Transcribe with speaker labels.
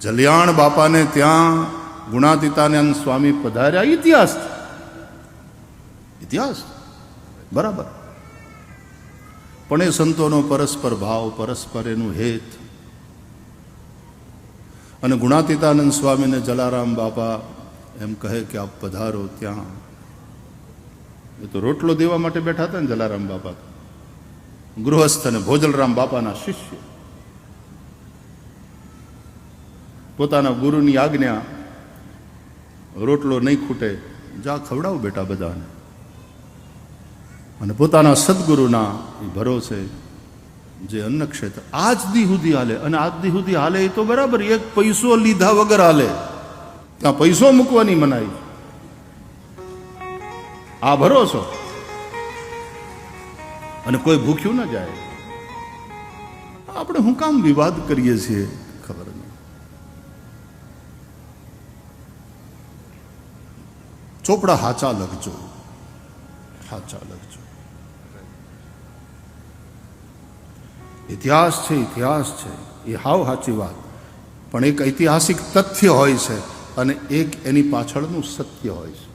Speaker 1: જલિયાણ બાપાને ત્યાં ગુણાતીતાનંદ સ્વામી પધાર્યા. ઇતિહાસ. ઇતિહાસ? બરાબર. પણ એ સંતોનો પરસ્પર ભાવ, પરસ્પર એનું હેત. અને ગુણાતીતાનંદ સ્વામીને જલારામ બાપા એમ કહે કે આપ પધારો ત્યાં. એ તો રોટલો દેવા માટે બેઠા હતા ને જલારામ બાપા ગૃહસ્થ અને ભોજલરામ બાપાના શિષ્ય. પોતાના ગુરુની આજ્ઞા રોટલો નહીં ખૂટે, જા ખવડાવો બેટા બધાને. અને પોતાના સદગુરુના ભરોસે જે અન્ન ક્ષેત્ર આજ દી સુધી હાલે, અને આજ દી સુધી હાલે એ તો બરાબર, એક પૈસો લીધા વગર હાલે. ત્યાં પૈસો મૂકવાની મનાઈ. આ ભરોસો. અને કોઈ ભૂખ્યું ન જાય. આપણે હું કામ વિવાદ કરીએ છીએ ખબર નહીં ચોપડા હાચા લખજો. હાચા લખજો. ઇતિહાસ છે ઇતિહાસ છે. એ હાવ સાચી વાત. પણ એક ઐતિહાસિક તથ્ય હોય છે અને એક એની પાછળનું સત્ય હોય છે.